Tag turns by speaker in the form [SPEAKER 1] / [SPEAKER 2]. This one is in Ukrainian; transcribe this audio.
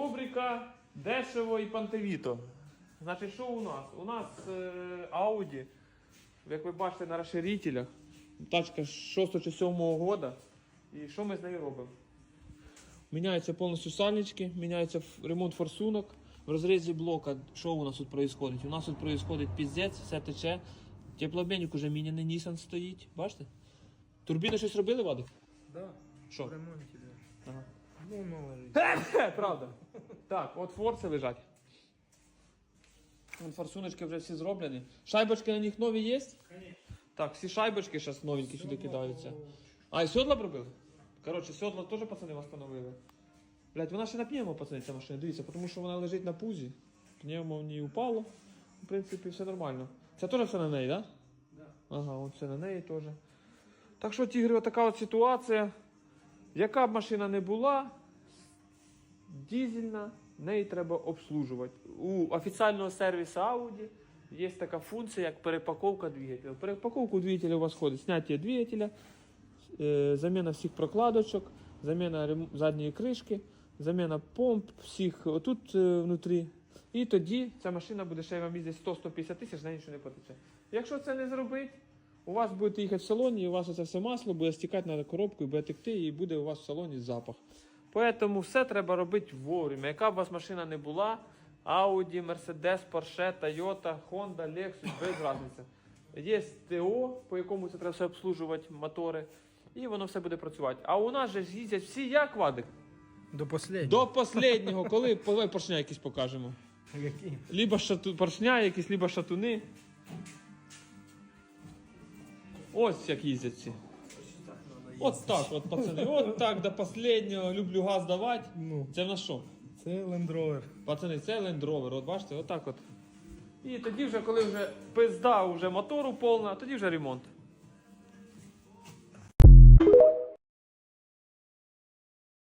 [SPEAKER 1] Рубрика Дешево і Пантевіто. Значить, що у нас? У нас е, Audi, як ви бачите на розширителях, тачка 6 чи 7 года. І що ми з нею робимо? Міняються повністю сальнички, міняється ремонт форсунок. В розрізі блока, що у нас тут відбувається? У нас тут відбувається піздець, все тече. Теплообмінник уже міняний Nissan стоїть. Бачите? Турбіни щось робили, Вадик?
[SPEAKER 2] Да,
[SPEAKER 1] Що?
[SPEAKER 2] в ремонті, да.
[SPEAKER 1] Ага.
[SPEAKER 2] Ну, нове лежить.
[SPEAKER 1] Правда. Так, от форси лежать. Вон форсуночки вже всі зроблені. Шайбочки на них нові є? Так, всі шайбочки зараз новенькі сюди кидаються. А, і сьодла пробили? Коротше, сьодла теж пацани встановили. Блять, вона ще на пневмо, пацани, ця машина, дивіться, тому що вона лежить на пузі. Пневмо в ній упало. В принципі, все нормально. Це теж все на неї, так? Да? Ага, от все на неї теж. Так що, тігри, отака от ситуація. Яка б машина не була, дізельна, неї треба обслужувати. У офіційного сервісу Audi є така функція, як перепаковка двигателя. Перепаковку двигателя у вас входить зняття двигателя, е, заміна всіх прокладочок, заміна задньої кришки, заміна помп, всіх отут е, внутрі. І тоді ця машина буде ще вам їздити 100-150 тисяч, на нічого не потече. Якщо це не зробити, у вас будете їхати в салоні, і у вас оце все масло буде стікати на коробку і буде текти, і буде у вас в салоні запах. Тому все треба робити вовремя. Яка б у вас машина не була, Audi, Mercedes, Porsche, Toyota, Honda, Lexus, без різниці. Є ТО, по якому це треба все обслужувати, мотори, і воно все буде працювати. А у нас же ж їздять всі як вадик?
[SPEAKER 2] До последнього.
[SPEAKER 1] До останнього, коли поршня якісь покажемо.
[SPEAKER 2] Які?
[SPEAKER 1] Либо шату, поршня якісь, либо шатуни. Ось як їздять всі. От так, от пацани, от так до останнього люблю газ давати.
[SPEAKER 2] Ну,
[SPEAKER 1] Це в нас що?
[SPEAKER 2] це Land Rover.
[SPEAKER 1] Пацани, це Land Rover, от бачите, отак от. І тоді вже, коли вже пизда вже мотору повна, тоді вже ремонт.